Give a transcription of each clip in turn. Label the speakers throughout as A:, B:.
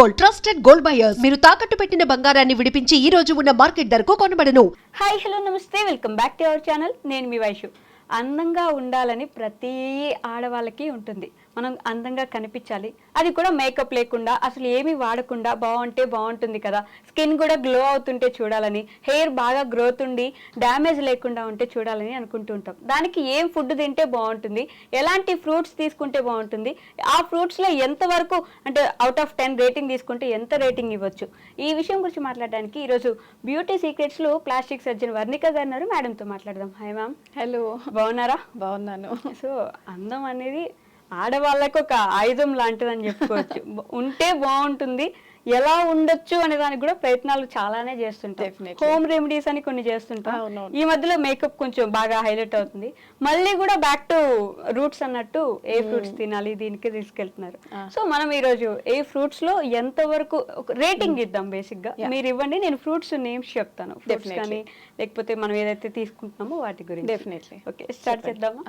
A: Gold trusted gold buyers మీరు తాకట్టు పెట్టిన బంగారాన్ని విడిపించి ఈ రోజు ఉన్న మార్కెట్ ధరకు కొనబడను.
B: హాయ్ హలో నమస్తే. Welcome back to our channel నేను మీ వైషు. అందంగా ఉండాలని ప్రతి ఆడవాళ్ళకి ఉంటుంది. మనం అందంగా కనిపించాలి. అది కూడా మేకప్ లేకుండా అసలు ఏమీ వాడకుండా బాగుంటే బాగుంటుంది కదా. స్కిన్ కూడా గ్లో అవుతుంటే చూడాలని హెయిర్ బాగా గ్రోత్ ఉండి డ్యామేజ్ లేకుండా ఉంటే చూడాలని అనుకుంటూ ఉంటాం. దానికి ఏం ఫుడ్ తింటే బాగుంటుంది ఎలాంటి ఫ్రూట్స్ తీసుకుంటే బాగుంటుంది ఆ ఫ్రూట్స్లో ఎంతవరకు అంటే అవుట్ ఆఫ్ టెన్ రేటింగ్ తీసుకుంటే ఎంత రేటింగ్ ఇవ్వచ్చు. ఈ విషయం గురించి మాట్లాడడానికి ఈరోజు బ్యూటీ సీక్రెట్స్లో ప్లాస్టిక్ సర్జన్ వర్ణిక గారు ఉన్నారు. మేడంతో మాట్లాడదాం. హాయ్ మ్యామ్
C: హలో
B: బాగున్నారా?
C: బాగున్నాను.
B: సో అందం అనేది ఆడవాళ్ళకి ఒక ఆయుధం లాంటిదని చెప్పుకోవచ్చు ఉంటే బాగుంటుంది ఎలా ఉండొచ్చు అనే దానికి కూడా ప్రయత్నాలు చాలానే చేస్తుంటాం
C: Definitely.
B: హోమ్ రెమెడీస్ అని కొన్ని చేస్తుంటాం. ఈ మధ్యలో మేకప్ కొంచెం బాగా హైలైట్ అవుతుంది మళ్ళీ కూడా బ్యాక్ టు రూట్స్ అన్నట్టు ఏ ఫ్రూట్స్ తినాలి దీనికి తీసుకెళ్తున్నారు. సో మనం ఈ రోజు ఏ ఫ్రూట్స్లో ఎంత వరకు రేటింగ్ ఇద్దాం
C: బేసిక్గా.
B: మీరు ఇవ్వండి నేను ఫ్రూట్స్ నేమ్స్ చెప్తాను ఫ్రూట్స్. కానీ లేకపోతే మనం ఏదైతే తీసుకుంటున్నామో వాటి గురించి
C: Definitely.
B: Okay start. చేద్దామా.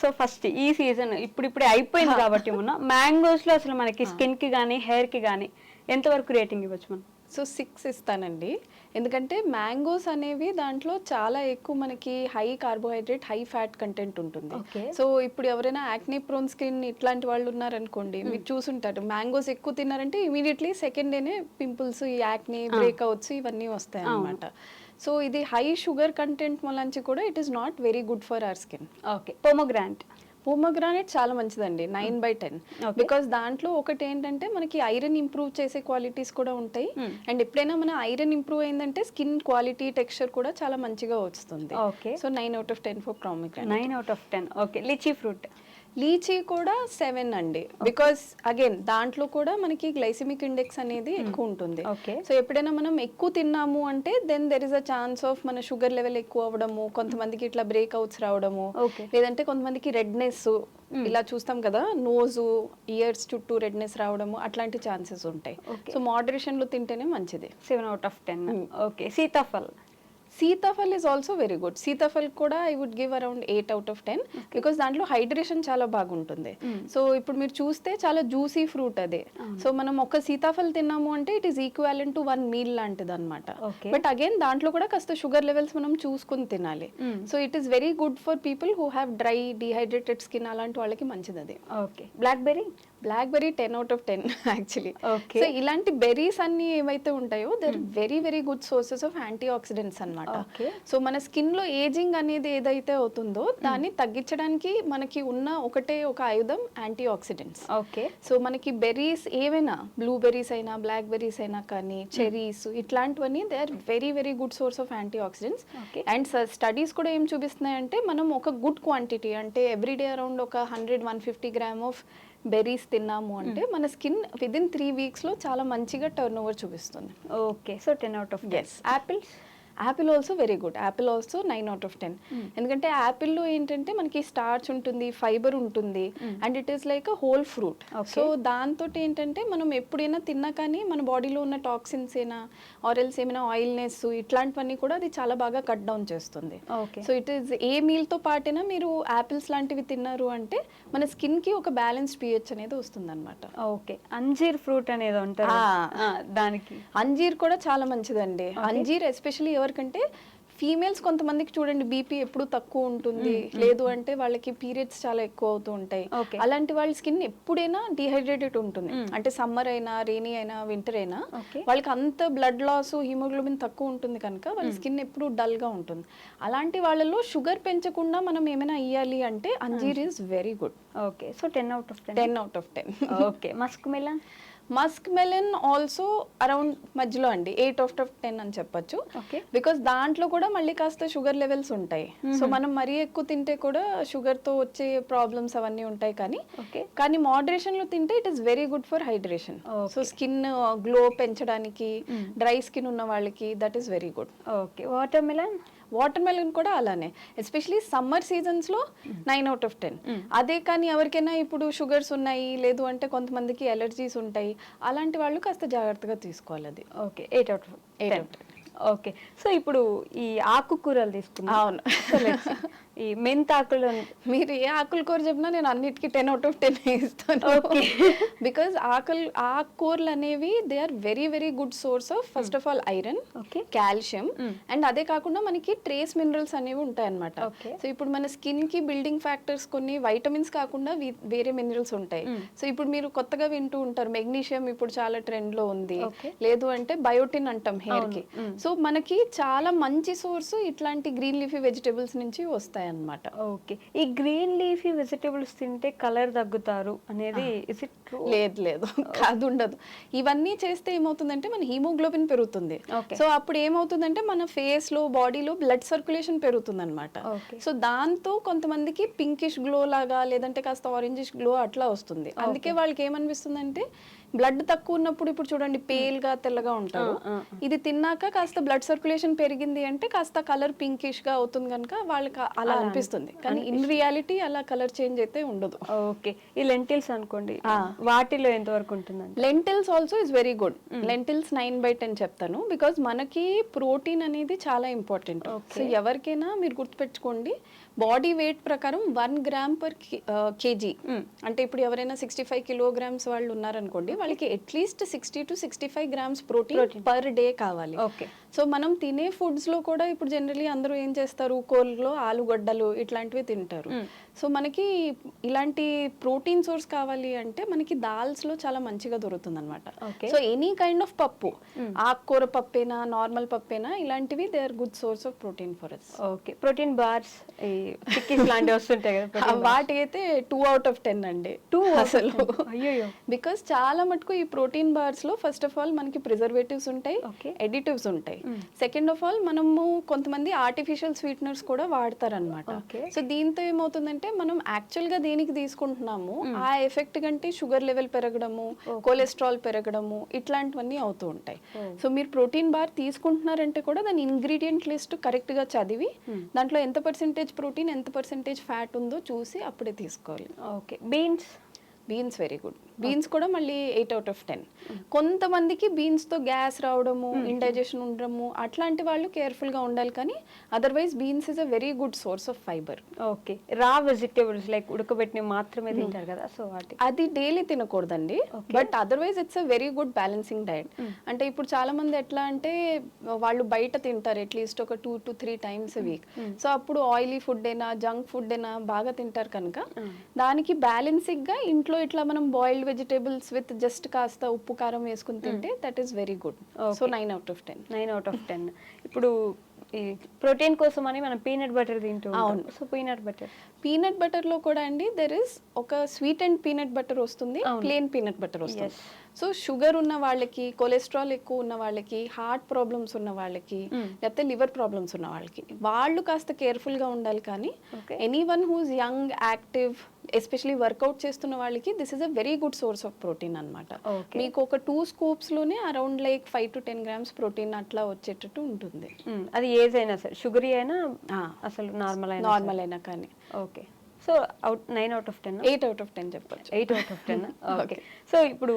B: సో ఫస్ట్ ఈ సీజన్ ఇప్పుడు ఇప్పుడే అయిపోయింది కాబట్టి మొన్న. మ్యాంగోస్లో అసలు మనకి స్కిన్కి కానీ హెయిర్కి కానీ ఎంతవరకు రేటింగ్ ఇవ్వచ్చు మనం?
C: సో సిక్స్ ఇస్తానండి. ఎందుకంటే మ్యాంగోస్ అనేవి దాంట్లో చాలా ఎక్కువ మనకి high carbohydrate high fat content ఉంటుంది. సో ఇప్పుడు ఎవరైనా యాక్నీ ప్రోన్ స్కిన్ ఇట్లాంటి వాళ్ళు ఉన్నారనుకోండి మీరు చూసుంటారు. మ్యాంగోస్ ఎక్కువ తిన్నారంటే ఇమీడియట్లీ సెకండ్ డేనే పింపుల్స్ ఈ యాక్నీ బ్రేక్అవుట్స్ ఇవన్నీ వస్తాయి అన్నమాట సో ఇది హై షుగర్ కంటెంట్ వలంచి కూడా it is not very good for our skin
B: okay. Pomegranate
C: pomegranate చాలా మంచిదండి నైన్ బై టెన్. బికాస్ దాంట్లో ఒకటి ఏంటంటే మనకి ఐరన్ ఇంప్రూవ్ చేసే క్వాలిటీస్ కూడా ఉంటాయి.
B: Hmm.
C: అండ్ ఎప్పుడైనా మన ఐరన్ ఇంప్రూవ్ అయిందంటే స్కిన్ క్వాలిటీ టెక్స్చర్ కూడా చాలా మంచిగా వస్తుంది.
B: Okay.
C: So nine out of ten for pomegranate
B: nine out of ten okay litchi fruit
C: litchi కూడా సెవెన్ అండి. బికాస్ అగైన్ దాంట్లో కూడా మనకి గ్లైసిమిక్ ఇండెక్స్ అనేది ఎక్కువ ఉంటుంది. సో ఎప్పుడైనా మనం ఎక్కువ తిన్నాము అంటే then there is a chance of మన షుగర్ లెవెల్ ఎక్కువ అవ్వడము కొంతమందికి ఇట్లా బ్రేక్అవుట్స్ రావడము. లేదంటే కొంతమందికి రెడ్నెస్ ఇలా చూస్తాం కదా నోజు ఇయర్స్ చుట్టూ రెడ్నెస్ రావడము అట్లాంటి ఛాన్సెస్ ఉంటాయి. సో మోడరేషన్లో తింటేనే మంచిది.
B: Seven out of ten okay sitaphal.
C: Sitaphal is also very good sitaphal కూడా I would give around eight out of ten because దాంట్లో హైడ్రేషన్ చాలా బాగుంటుంది. సో ఇప్పుడు మీరు చూస్తే చాలా జ్యూసీ ఫ్రూట్ అదే. సో మనం ఒక సీతాఫల్ తిన్నాము అంటే it is equivalent to one meal లాంటిది అనమాట. బట్ అగైన్ దాంట్లో కూడా కాస్త షుగర్ లెవెల్స్ మనం చూసుకుని తినాలి. So it is very good for people who have dry dehydrated skin అలాంటి వాళ్ళకి మంచిది అది
B: okay blackberry
C: black berry ten out of ten actually
B: Okay.
C: So ఇలాంటి బెర్రీస్ అన్ని ఏవైతే ఉంటాయో there very very good sources of antioxidants అనమాట. So మన స్కిన్లో ఏజింగ్ అనేది ఏదైతే అవుతుందో దాన్ని తగ్గించడానికి మనకి ఉన్న ఒకటే ఒక ఆయుధం యాంటీ ఆక్సిడెంట్స్
B: ఓకే
C: సో మనకి బెర్రీస్ ఏవైనా బ్లూబెర్రీస్ అయినా బ్లాక్ బెర్రీస్ అయినా కానీ చెరీస్ ఇట్లాంటివన్నీ they are very very good source of antioxidants. And studies కూడా ఏం చూపిస్తున్నాయంటే మనం ఒక గుడ్ క్వాంటిటీ అంటే ఎవ్రీడే అరౌండ్ ఒక hundred one fifty gram of berries తిన్నాము అంటే మన స్కిన్ విద్ ఇన్ త్రీ వీక్స్లో చాలా మంచిగా టర్న్ ఓవర్ చూపిస్తుంది.
B: Okay so ten out of
C: Yes.
B: Apples
C: apple also very good apple also nine out of ten ఎందుకంటే యాపిల్లో ఏంటంటే మనకి స్టార్చ్ ఉంటుంది ఫైబర్ ఉంటుంది and it is like whole fruit. So దాంతో ఏంటంటే మనం ఎప్పుడైనా తిన్నా కానీ మన బాడీలో ఉన్న టాక్సిన్స్ అయినా ఆరెల్స్ ఏమైనా ఆయిల్నెస్ ఇట్లాంటివన్నీ కూడా అది చాలా బాగా కట్ డౌన్ చేస్తుంది. సో ఇట్ ఈస్ ఏ మీల్తో పాటైనా మీరు యాపిల్స్ లాంటివి తిన్నారు అంటే మన స్కిన్కి ఒక బ్యాలెన్స్డ్ పిహెచ్ అనేది వస్తుంది అనమాట
B: ఓకే అంజీర్ ఫ్రూట్ అనేది.
C: ఆ,
B: దానికి.
C: అంజీర్ కూడా చాలా మంచిదండి. అంజీర్ ఎస్పెషల్లీ ఎవరికంటే ఫీమేల్స్ కొంతమందికి చూడండి బీపీ ఎప్పుడు తక్కువ ఉంటుంది. లేదు అంటే వాళ్ళకి పీరియడ్స్ చాలా ఎక్కువ అవుతూ ఉంటాయి. అలాంటి వాళ్ళ స్కిన్ ఎప్పుడైనా డిహైడ్రేటెడ్ ఉంటుంది. అంటే సమ్మర్ అయినా రెయినీ అయినా వింటర్ అయినా. వాళ్ళకి అంత బ్లడ్ లాస్ హిమోగ్లోబిన్ తక్కువ ఉంటుంది కనుక వాళ్ళ స్కిన్ ఎప్పుడు డల్గా ఉంటుంది. అలాంటి వాళ్ళలో షుగర్ పెంచకుండా మనం ఏమైనా ఇయ్యాలి అంటే అంజీర్ is very good
B: okay. So ten out of ten
C: ten out of ten
B: okay. Musk melon
C: musk melon also around మధ్యలో అండి ఎయిట్ ఆఫ్ టెన్ అని చెప్పొచ్చు. బికాస్ దాంట్లో కూడా మళ్ళీ కాస్త షుగర్ లెవెల్స్ ఉంటాయి. సో మనం మరీ ఎక్కువ తింటే కూడా షుగర్తో వచ్చే ప్రాబ్లమ్స్ అవన్నీ ఉంటాయి కానీ
B: ఓకే
C: కానీ మోడరేషన్లో తింటే it is very good for hydration so skin glow పెంచడానికి డ్రై స్కిన్ ఉన్న వాళ్ళకి that is very good
B: okay watermelon
C: watermelon కూడా అలానే. ఎస్పెషలీ సమ్మర్ సీజన్స్లో నైన్ అవుట్ ఆఫ్ టెన్. అదే కానీ ఎవరికైనా ఇప్పుడు షుగర్స్ ఉన్నాయి లేదు అంటే కొంతమందికి ఎలర్జీస్ ఉంటాయి అలాంటి వాళ్ళు కాస్త జాగ్రత్తగా తీసుకోవాలి అది.
B: Okay eight out
C: Eight
B: ten. Okay so ఇప్పుడు ఈ ఆకుకూరలు తీసుకున్నాం
C: అవును.
B: ఈ మెంతాకులు
C: మీరు ఏ ఆకుల కూర చెప్పినా నేను అన్నిటికీ టెన్ అవుట్ ఆఫ్ టెన్ ఇస్తాను. బికాజ్ ఆకులు ఆకుకూరలు అనేవి they are very very good source of first of all iron. Calcium and అదే కాకుండా మనకి ట్రేస్ మినరల్స్ అనేవి ఉంటాయి అనమాట. సో ఇప్పుడు మన స్కిన్కి బిల్డింగ్ ఫ్యాక్టర్స్ కొన్ని వైటమిన్స్ కాకుండా వేరే మినరల్స్ ఉంటాయి. సో ఇప్పుడు మీరు కొత్తగా వింటూ ఉంటారు మెగ్నీషియం ఇప్పుడు చాలా ట్రెండ్లో ఉంది. లేదు అంటే బయోటిన్ అంటాం హెయిర్కి. సో మనకి చాలా మంచి సోర్స్ ఇట్లాంటి గ్రీన్ లీఫీ వెజిటేబుల్స్ నుంచి వస్తాయి అన్నమాట
B: ఓకే. ఈ గ్రీన్ లీఫీ వెజిటేబుల్స్ తింటే కలర్ తగ్గుతారు అనేది ఇస్ ఇట్ ట్రూ
C: లేదు లేదు. కాదు ఉండదు ఇవన్నీ చేస్తే ఏమవుతుందంటే మన హీమోగ్లోబిన్ పెరుగుతుంది. సో అప్పుడు ఏమవుతుందంటే మన ఫేస్లో బాడీలో బ్లడ్ సర్క్యులేషన్ పెరుగుతుంది అనమాట. సో దాంతో కొంతమందికి పింకిష్ గ్లో లాగా లేదంటే కాస్త ఆరెంజిష్ గ్లో అట్లా వస్తుంది. అందుకే వాళ్ళకి ఏమనిపిస్తుంది అంటే బ్లడ్ తక్కువ ఉన్నప్పుడు ఇప్పుడు చూడండి పేల్గా తెల్లగా ఉంటారు. ఇది తిన్నాక కాస్త బ్లడ్ సర్క్యులేషన్ పెరిగింది అంటే కాస్త కలర్ పింకిష్గా అవుతుంది కనుక వాళ్ళకి అలా అనిపిస్తుంది. కానీ ఇన్ రియాలిటీ అలా కలర్ చేంజ్ అయితే ఉండదు.
B: ఓకే. ఈ లెంటిల్స్ అనుకోండి వాటిలో ఎంత వరకు ఉంటుందండి
C: lentils also is very good lentils nine by ten చెప్తాను. బికాజ్ మనకి ప్రోటీన్ అనేది చాలా ఇంపార్టెంట్ సో ఎవరికైనా మీరు గుర్తుపెట్టుకోండి బాడీ వెయిట్ ప్రకారం వన్ గ్రామ్ పర్ కేజీ. అంటే ఇప్పుడు ఎవరైనా సిక్స్టీ ఫైవ్ కిలోగ్రామ్స్ వాళ్ళు ఉన్నారనుకోండి వాళ్ళకి at least sixty two sixty five grams protein per day కావాలి.
B: ఓకే
C: సో మనం తినే ఫుడ్స్లో కూడా ఇప్పుడు జనరలీ అందరూ ఏం చేస్తారు కూరలో ఆలుగడ్డలు ఇట్లాంటివి తింటారు సో మనకి ఇలాంటి ప్రోటీన్ సోర్స్ కావాలి అంటే మనకి దాల్స్లో చాలా మంచిగా దొరుకుతుంది అనమాట. సో ఎనీ కైండ్ ఆఫ్ పప్పు ఆకుకూర పప్పేనా నార్మల్ పప్పేనా ఇలాంటివి they are good source of protein for us
B: okay protein bars chikkis లాంటివి వస్తుంటాయి కదా.
C: వాటి అయితే టూ అవుట్ ఆఫ్ టెన్ అండి
B: of
C: అసలు
B: 10. అయ్యయ్యో.
C: బికాస్ చాలా మటుకు ఈ ప్రోటీన్ బార్స్లో ఫస్ట్ ఆఫ్ ఆల్ మనకి ప్రిజర్వేటివ్స్ ఉంటాయి. ఎడిటివ్స్ ఉంటాయి సెకండ్ ఆఫ్ ఆల్ మనము కొంతమంది ఆర్టిఫిషియల్ స్వీట్నర్స్ కూడా వాడతారనమాట. సో దీంతో ఏమవుతుందంటే మనం యాక్చువల్గా దేనికి తీసుకుంటున్నాము ఆ ఎఫెక్ట్ కంటే షుగర్ లెవెల్ పెరగడము కొలెస్ట్రాల్ పెరగడము ఇట్లాంటివన్నీ అవుతూ ఉంటాయి. సో మీరు ప్రోటీన్ బార్ తీసుకుంటున్నారంటే కూడా దాని ఇంగ్రీడియంట్ లిస్ట్ కరెక్ట్గా చదివి దాంట్లో ఎంత పర్సెంటేజ్ ప్రోటీన్ ఎంత పర్సెంటేజ్ ఫ్యాట్ ఉందో చూసి అప్పుడే తీసుకోవాలి.
B: Okay beans
C: beans very good beans కూడా మళ్ళీ ఎయిట్ అవుట్ ఆఫ్ టెన్. కొంతమందికి beans తో గ్యాస్ రావడము ఇండైజెషన్ ఉండడము అట్లాంటి వాళ్ళు careful గా ఉండాలి కానీ otherwise beans is a very good source of fibre.
B: Okay. Raw vegetables like ఉడకబెట్టినవి మాత్రమే తింటారు కదా సో వాటి
C: అది daily తినకూడదండి. But otherwise it's a very good balancing diet. అంటే ఇప్పుడు చాలా మంది ఎట్లా అంటే వాళ్ళు బయట తింటారు అట్లీస్ట్ ఒక two to three times week so అప్పుడు ఆయిలీ ఫుడ్ అయినా జంక్ ఫుడ్ అయినా బాగా తింటారు కనుక దానికి బ్యాలెన్సింగ్గా ఇంట్లో ఇట్లా మనం బాయిల్డ్ వెజిటేబుల్స్ విత్ జస్ట్ కాస్త ఉప్పు కారం వేసుకుని తింటే that is very good so nine out of ten
B: nine out of ten ఇప్పుడు ఈ ప్రోటీన్ కోసం అని మనం పీనట్ బటర్ తింటూ
C: అవును.
B: సో పీనట్ బటర్
C: పీనట్ బటర్లో కూడా అండి దెర్ ఇస్ ఒక స్వీట్ అండ్ పీనట్ బటర్ వస్తుంది ప్లేన్ పీనట్ బటర్ వస్తుంది. సో షుగర్ ఉన్న వాళ్ళకి కొలెస్ట్రాల్ ఎక్కువ ఉన్న వాళ్ళకి హార్ట్ ప్రాబ్లమ్స్ ఉన్న వాళ్ళకి లేకపోతే లివర్ ప్రాబ్లమ్స్ ఉన్న వాళ్ళకి వాళ్ళు కాస్త కేర్ఫుల్గా ఉండాలి కానీ. Anyone who's young active especially workout చేస్తున్న వాళ్ళకి this is a very good source of protein అనమాట. మీకు ఒక two స్కూప్స్లోనే around like five to ten grams protein అట్లా వచ్చేటట్టు ఉంటుంది.
B: అది ఏజ్ అయినా సరే షుగరీ అయినా. అసలు నార్మల్ అయినా
C: నార్మల్ అయినా కానీ.
B: Okay. So out nine out of ten
C: eight out of ten చెప్పొచ్చు.
B: Eight out of ten okay. So ఇప్పుడు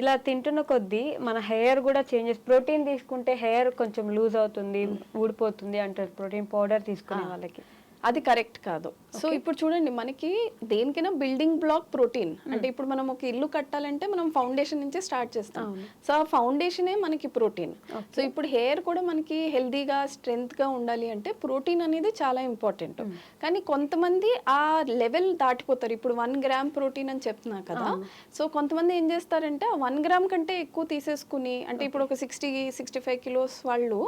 B: ఇలా తింటున్న కొద్దీ మన హెయిర్ కూడా చేంజెస్ ప్రోటీన్ తీసుకుంటే హెయిర్ కొంచెం లూజ్ అవుతుంది ఊడిపోతుంది అంటారు ప్రోటీన్ పౌడర్ తీసుకునే వాళ్ళకి.
C: అది కరెక్ట్ కాదు. సో ఇప్పుడు చూడండి మనకి దేనికైనా బిల్డింగ్ బ్లాక్ ప్రోటీన్. అంటే ఇప్పుడు మనం ఒక ఇల్లు కట్టాలంటే మనం ఫౌండేషన్ నుంచే స్టార్ట్ చేస్తాం. సో ఆ ఫౌండేషనే మనకి ప్రోటీన్. సో ఇప్పుడు హెయిర్ కూడా మనకి హెల్దీగా స్ట్రెంగ్త్గా ఉండాలి అంటే ప్రోటీన్ అనేది చాలా ఇంపార్టెంట్. కానీ కొంతమంది ఆ లెవెల్ దాటిపోతారు. ఇప్పుడు వన్ గ్రామ్ ప్రోటీన్ అని చెప్తున్నా కదా. సో కొంతమంది ఏం చేస్తారంటే వన్ గ్రామ్ కంటే ఎక్కువ తీసేసుకుని అంటే ఇప్పుడు ఒక సిక్స్టీ సిక్స్టీ ఫైవ్ కిలోస్ వాళ్ళు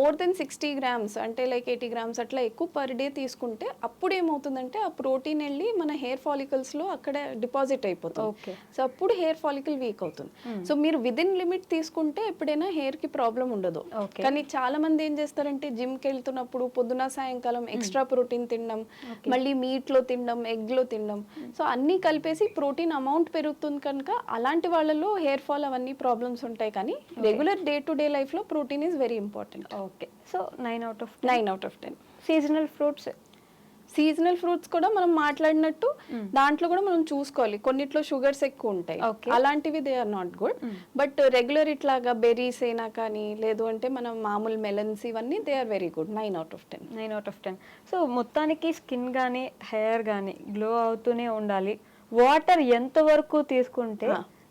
C: మోర్ దెన్ సిక్స్టీ గ్రామ్స్ అంటే లైక్ ఎయిటీ గ్రామ్స్ అట్లా ఎక్కువ పర్ డే తీసుకుంటే అప్పుడు ఏమవుతుందంటే ఆ ప్రోటీన్ వెళ్ళి మన హెయిర్ ఫాలికల్స్లో అక్కడ డిపాజిట్ అయిపోతుంది. సో అప్పుడు హెయిర్ ఫాలికల్ వీక్ అవుతుంది. సో మీరు విదిన్ లిమిట్ తీసుకుంటే ఎప్పుడైనా హెయిర్కి ప్రాబ్లం ఉండదు. కానీ చాలా మంది ఏం చేస్తారంటే జిమ్కి వెళ్తున్నప్పుడు పొద్దున సాయంకాలం ఎక్స్ట్రా ప్రోటీన్ తినడం మళ్ళీ మీట్లో తినడం ఎగ్లో తినడం సో అన్ని కలిపేసి ప్రోటీన్ అమౌంట్ పెరుగుతుంది కనుక అలాంటి వాళ్ళలో హెయిర్ ఫాల్ అవన్నీ ప్రాబ్లమ్స్ ఉంటాయి. కానీ రెగ్యులర్ డే టు డే లైఫ్లో protein is very important.
B: Okay. So nine out of
C: nine out of ten.
B: Seasonal fruits
C: seasonal fruits కూడా మనం మాట్లాడినట్టు దాంట్లో కూడా మనం చూసుకోవాలి. కొన్నిట్లో షుగర్స్ ఎక్కువ ఉంటాయి. అలాంటివి they are not good but regular ఇట్లాగా బెర్రీస్ అయినా కానీ లేదు అంటే మనం మామూలు మెలన్స్ ఇవన్నీ they are very good nine out of ten
B: nine out of ten so మొత్తానికి స్కిన్ కానీ హెయిర్ కానీ గ్లో అవుతూనే ఉండాలి. వాటర్ ఎంత వరకు తీసుకుంటే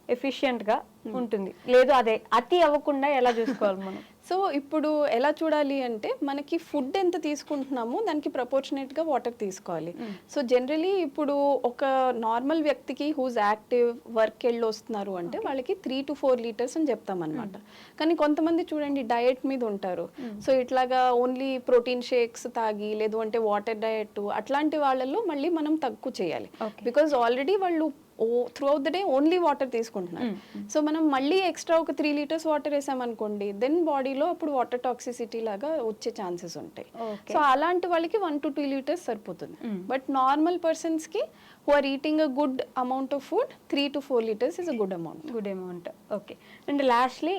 B: ఎఫిషియెంట్గా ఉంటుంది. లేదు అదే అతి అవ్వకుండా ఎలా చూసుకోవాలి మనం?
C: సో ఇప్పుడు ఎలా చూడాలి అంటే మనకి ఫుడ్ ఎంత తీసుకుంటున్నామో దానికి proportionate గా వాటర్ తీసుకోవాలి. సో జనరలీ ఇప్పుడు ఒక నార్మల్ వ్యక్తికి హూజ్ యాక్టివ్ వర్క్ వెళ్ళి వస్తున్నారు అంటే వాళ్ళకి త్రీ టు ఫోర్ లీటర్స్ అని చెప్తాం అనమాట కానీ కొంతమంది చూడండి డయట్ మీద ఉంటారు. సో ఇట్లాగా ఓన్లీ ప్రోటీన్ షేక్స్ తాగి లేదు అంటే వాటర్ డయట్ అట్లాంటి వాళ్ళల్లో మళ్ళీ మనం తక్కువ చేయాలి. బికాజ్ ఆల్రెడీ వాళ్ళు ఓ throughout the day only water తీసుకుంటున్నారు సో మనం మళ్ళీ ఎక్స్ట్రా ఒక త్రీ లీటర్స్ వాటర్ వేసామనుకోండి దెన్ బాడీలో అప్పుడు వాటర్ టాక్సిసిటీ లాగా వచ్చే ఛాన్సెస్ ఉంటాయి. సో అలాంటి వాళ్ళకి వన్ టు టూ లీటర్స్ సరిపోతుంది. బట్ నార్మల్ పర్సన్స్కి who are eating a good amount of food three to four litres is a good amount
B: good amount okay and lastly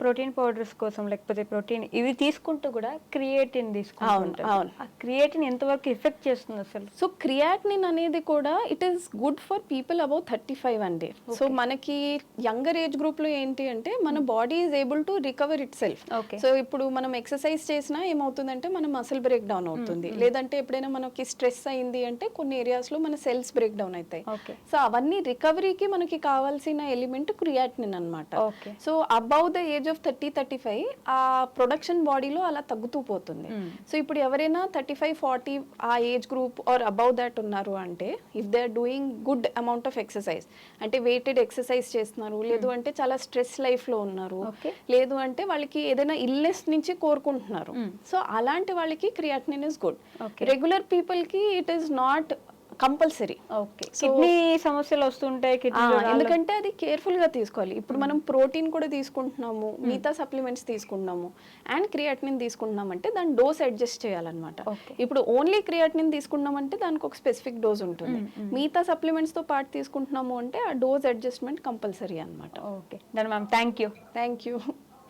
B: protein powders కోసం లేకపోతే protein ఇవి తీసుకుంటూ కూడా creatine. ఆ creatine ఎంతవరకు effect చేస్తుంది అసలు?
C: సో క్రియాటినిన్ అనేది కూడా it is good for people above thirty five అండి. సో మనకి యంగర్ ఏజ్ గ్రూప్లో ఏంటి అంటే మన body is able to recover itself. So ఇప్పుడు మనం ఎక్సర్సైజ్ చేసినా ఏమవుతుందంటే మన మసిల్ బ్రేక్ డౌన్ అవుతుంది లేదంటే ఎప్పుడైనా మనకి స్ట్రెస్ అయింది అంటే కొన్ని ఏరియాస్లో మన సెల్స్ బ్రేక్ డౌన్ అవుతాయి. సో అవన్నీ రికవరీకి మనకి కావాల్సిన ఎలిమెంట్ క్రియాటినిన్ అనమాట. So above the age of thirty thirty five ఆ ప్రొడక్షన్ బాడీలో అలా తగ్గుతూ పోతుంది. సో ఇప్పుడు ఎవరైనా థర్టీ ఫైవ్ ఫార్టీ ఆ age group or above that ఉన్నారు అంటే if they are doing good amount of exercise అంటే వెయిటెడ్ ఎక్సర్సైజ్ చేస్తున్నారు లేదు అంటే చాలా స్ట్రెస్ లైఫ్లో ఉన్నారు. లేదు అంటే వాళ్ళకి ఏదైనా ఇల్నెస్ నుంచి కోరుకుంటున్నారు. సో అలాంటి వాళ్ళకి క్రియాటినిన్ ఇస్ గుడ్. రెగ్యులర్ పీపుల్కి it is not compulsory.
B: Okay. Kidney సమస్యలు వస్తుంటాయి
C: ఆ,
B: కిడ్నీ
C: ఎందుకంటే అది కేర్ఫుల్గా తీసుకోవాలి. ఇప్పుడు మనం ప్రోటీన్ కూడా తీసుకుంటున్నాము మిగతా సప్లిమెంట్స్ తీసుకుంటున్నాము అండ్ క్రియాటినిన్ తీసుకుంటున్నాం అంటే దాని డోస్ అడ్జస్ట్ చేయాలన్నమాట. ఇప్పుడు ఓన్లీ క్రియాటినిన్ తీసుకున్నాం అంటే దానికి ఒక స్పెసిఫిక్ డోస్ ఉంటుంది. మిగతా సప్లిమెంట్స్తో పాటు తీసుకుంటున్నాము అంటే ఆ డోస్ అడ్జస్ట్మెంట్ కంపల్సరీ అన్నమాట.
B: Okay. Ma'am. Thank you.
C: Thank you.